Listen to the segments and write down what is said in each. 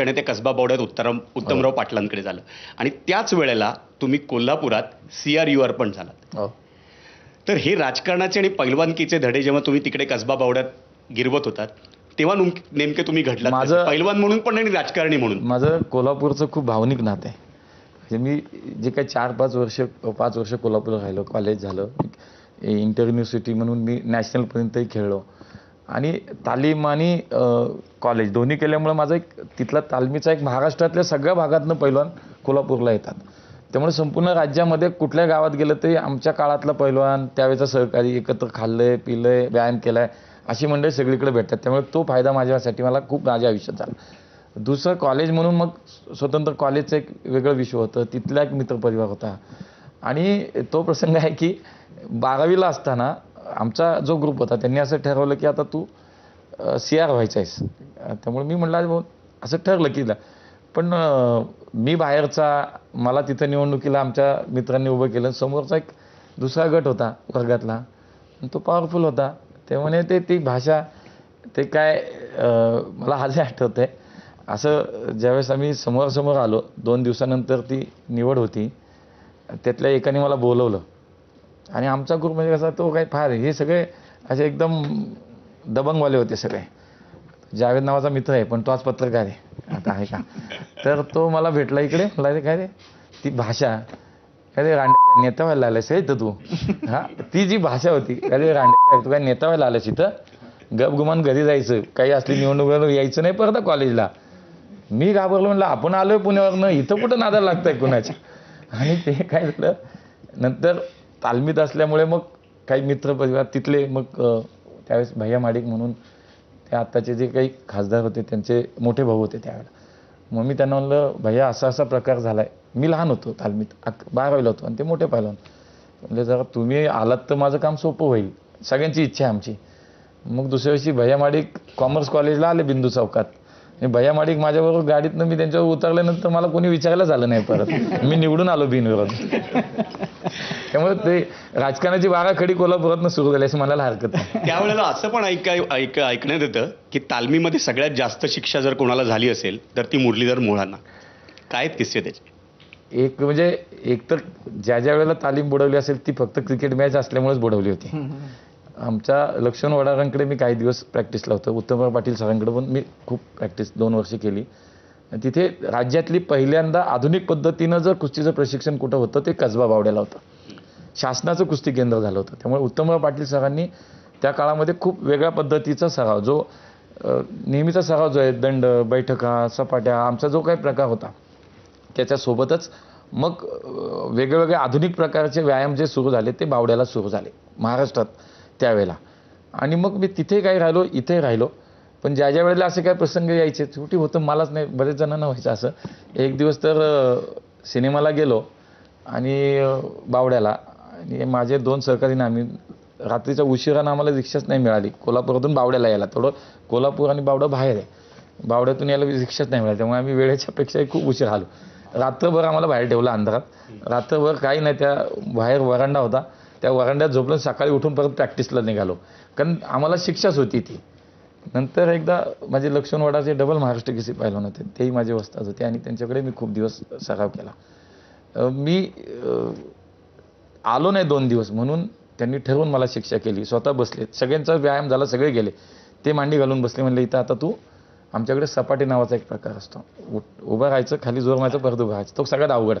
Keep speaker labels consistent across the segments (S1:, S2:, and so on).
S1: शिक्षण आहे ते कसबा बावड्यात उत्तम उत्तमराव पाटलांकडे झालं. आणि त्याच वेळेला तुम्ही कोल्हापुरात सी आर यू आर पण झालात.
S2: हो.
S1: तर हे राजकारणाचे आणि पैलवानकीचे धडे जेव्हा तुम्ही तिकडे कसबा बावड्यात गिरवत होतात तेव्हा नुम- नेमके तुम्ही घडलात
S2: माझं-?
S1: पैलवान म्हणून पण आणि राजकारणी म्हणून?
S2: माझं कोल्हापूरचं खूप भावनिक नातं आहे. म्हणजे मी जे काही चार पाच वर्ष पाच वर्ष कोल्हापूरला राहिलो कॉलेज झालं इंटर युनिव्हर्सिटी म्हणून मी नॅशनलपर्यंतही खेळलो. आणि तालीम आणि कॉलेज दोन्ही केल्यामुळे माझा एक तिथला तालमीचा एक महाराष्ट्रातल्या सगळ्या भागातनं पैलवान कोल्हापूरला येतात. त्यामुळे संपूर्ण राज्यामध्ये कुठल्या गावात गेलं तरी आमच्या काळातला पैलवान त्यावेळेचा सहकारी एकत्र खाल्लं आहे पिलं आहे व्यायाम केलाय अशी मंडळी सगळीकडे भेटतात. त्यामुळे तो फायदा माझ्यासाठी मला खूप माझ्या आयुष्यात झाला. दुसरं कॉलेज म्हणून मग स्वतंत्र कॉलेजचं एक वेगळं विश्व होतं. तिथला एक मित्रपरिवार होता. आणि तो प्रसंग आहे की बारावीला असताना आमचा जो ग्रुप होता त्यांनी असं ठरवलं की आता तू सी आर व्हायचा आहेस त्यामुळे मी म्हटलं असं ठरलं की पण मी बाहेरचा मला तिथं निवडणुकीला आमच्या मित्रांनी उभं केलं. समोरचा एक दुसरा गट होता वर्गातला. तो पॉवरफुल होता. ते म्हणे ते ती भाषा ते काय मला आजही आठवत आहे असं ज्यावेळेस आम्ही समोरासमोर आलो दोन दिवसानंतर ती निवड होती त्यातल्या एकाने मला बोलवलं. आणि आमचा ग्रुप म्हणजे कसा तो काही फार हे सगळे असे एकदम दबंगवाले होते सगळे. जावेद नावाचा मित्र आहे पण तो आज पत्रकार आहे. आता आहे का? तर तो मला भेटला इकडे. मला रे काय रे? ती भाषा. काय रे रांड्याच्या नेता व्हायला आलायस हे तू. हा ती जी भाषा होती काय रे रांड्याच्या तू काय नेता व्हायला आलायस इथं? गपगुमान घरी जायचं. काही असली निवडणूक यायचं नाही परत कॉलेजला. मी घाबरलो म्हणलं आपण आलोय पुण्यावरनं. इथं कुठं नादा लागतंय कुणाच्या? आणि ते काय झालं नंतर तालमीत असल्यामुळे मग काही मित्र परिवार तिथले मग त्यावेळेस भैया माडिक म्हणून ते आत्ताचे जे काही खासदार होते त्यांचे मोठे भाऊ होते त्यावेळेला. मग मी त्यांना म्हणलं भैया असा असा प्रकार झाला आहे मी लहान होतो तालमीत अक बारावीला होतो आणि ते मोठे पाहिलं. म्हणजे जरा तुम्ही आलात तर माझं काम सोपं होईल. सगळ्यांची इच्छा आहे आमची. मग दुसऱ्या दिवशी भैया माडिक कॉमर्स कॉलेजला आले बिंदू चौकात. भैया माडिक माझ्याबरोबर गाडीतनं मी त्यांच्यावर उतरल्यानंतर मला कोणी विचारायला झालं नाही परत. मी निवडून आलो बिनविरोध त्यामुळे ते राजकारणाची बाराखडी कोल्हापुरातनं सुरू झाली असं म्हणायला हरकत नाही.
S1: त्यावेळेला असं पण ऐकाय ऐक ऐकण्यात येतं की तालमीमध्ये सगळ्यात जास्त शिक्षा जर कोणाला झाली असेल तर ती मुरलीधर मोळांना. काय किस्से त्याचे?
S2: एक म्हणजे एक तर ज्या ज्या वेळेला तालीम बुडवली असेल ती फक्त क्रिकेट मॅच असल्यामुळेच बुडवली होती. आमच्या लक्ष्मण वडारांकडे मी काही दिवस प्रॅक्टिसला होतो. उत्तमराव पाटील सरांकडे पण मी खूप प्रॅक्टिस दोन वर्ष केली. तिथे राज्यातली पहिल्यांदा आधुनिक पद्धतीनं जर कुस्तीचं प्रशिक्षण कुठं होतं ते कसबा बावड्याला होतं. शासनाचं कुस्ती केंद्र झालं होतं. त्यामुळे उत्तमराव पाटील सरांनी त्या काळामध्ये खूप वेगळ्या पद्धतीचा सराव जो नेहमीचा सराव जो आहे दंड बैठका सपाट्या आमचा जो काही प्रकार होता त्याच्यासोबतच मग वेगळेवेगळे वेगवेगळे आधुनिक प्रकारचे व्यायाम जे सुरू झाले ते बावड्याला सुरू झाले. महाराष्ट्रात त्यावेळेला. आणि मग मी तिथे काही राहिलो इथे राहिलो. पण ज्या ज्या वेळेला असे काय प्रसंग यायचे शेवटी होतं मलाच नाही बरेच जणांना व्हायचं असं. एक दिवस तर सिनेमाला गेलो आणि बावड्याला. आणि माझे दोन सहकारी आम्ही रात्रीच्या उशिरानं आम्हाला रिक्षाच नाही मिळाली. कोल्हापुरातून बावड्याला यायला. थोडं कोल्हापूर आणि बावडं बाहेर आहे. बावड्यातून यायला रिक्षाच नाही मिळाली. त्यामुळे आम्ही वेळेच्या पेक्षाही खूप उशीर आलो. रात्रभर आम्हाला बाहेर ठेवलं अंधारात. रात्रभर काही नाही त्या बाहेर वरांडा होता. त्या वरांड्यात झोपलं सकाळी उठून परत प्रॅक्टिसला निघालो. कारण आम्हाला शिक्षाच होती ती. नंतर एकदा माझे लक्ष्मणवाडाचे डबल महाराष्ट्र केसी पाहिलं होते. तेही माझे वस्ताद होते आणि त्यांच्याकडे मी खूप दिवस सराव केला. मी आलो नाही दोन दिवस म्हणून त्यांनी ठरवून मला शिक्षा केली. स्वतः बसले. सगळ्यांचा व्यायाम झाला सगळे गेले. ते मांडी घालून बसले. म्हणले इथं आता तू आमच्याकडे सपाटी नावाचा एक प्रकार असतो. उभं राहायचं खाली जोर मारायचं परत उभं राहायचं. तो सगळ्यात अवघड.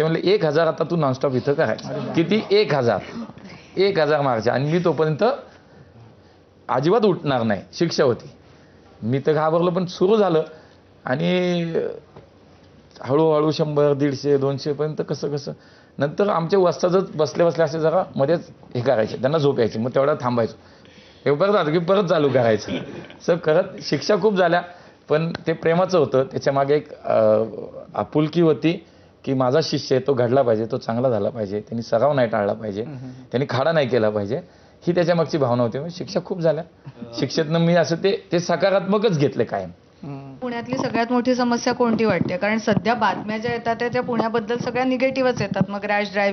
S2: ते म्हणले एक हजार आता तू नॉनस्टॉप इथं करायचं किती? एक हजार. एक हजार मारायचे आणि मी तोपर्यंत अजिबात उठणार नाही. शिक्षा होती. मी तर घाबरलो पण सुरू झालं. आणि हळूहळू शंभर दीडशे दोनशे पर्यंत कसं कसं. नंतर आमचे वस्तादच बसले बसले असे जरा मध्येच हे करायचे. त्यांना झोप यायची. मग तेवढा थांबायचो. हे परत आलं की परत चालू करायचं. सर करत शिक्षा खूप झाल्या. पण ते प्रेमाचं होतं. त्याच्यामागे एक आपुलकी होती. की माझा शिष्य आहे तो घडला पाहिजे तो चांगला झाला पाहिजे त्यांनी सराव नाही टाळला पाहिजे त्यांनी खाडा नाही केला पाहिजे ही त्याच्या मागची भावना होती. म्हणजे शिक्षा खूप झाल्या. शिक्षेतनं मी असं ते ते सकारात्मकच घेतले कायम.
S3: पुण्यातली सगळ्यात मोठी समस्या कोणती वाटते? कारण सध्या बातम्या ज्या येतात त्या- त्या पुण्याबद्दल सगळ्या निगेटिव्हच येतात. मग रॅश ड्रायव्हिंग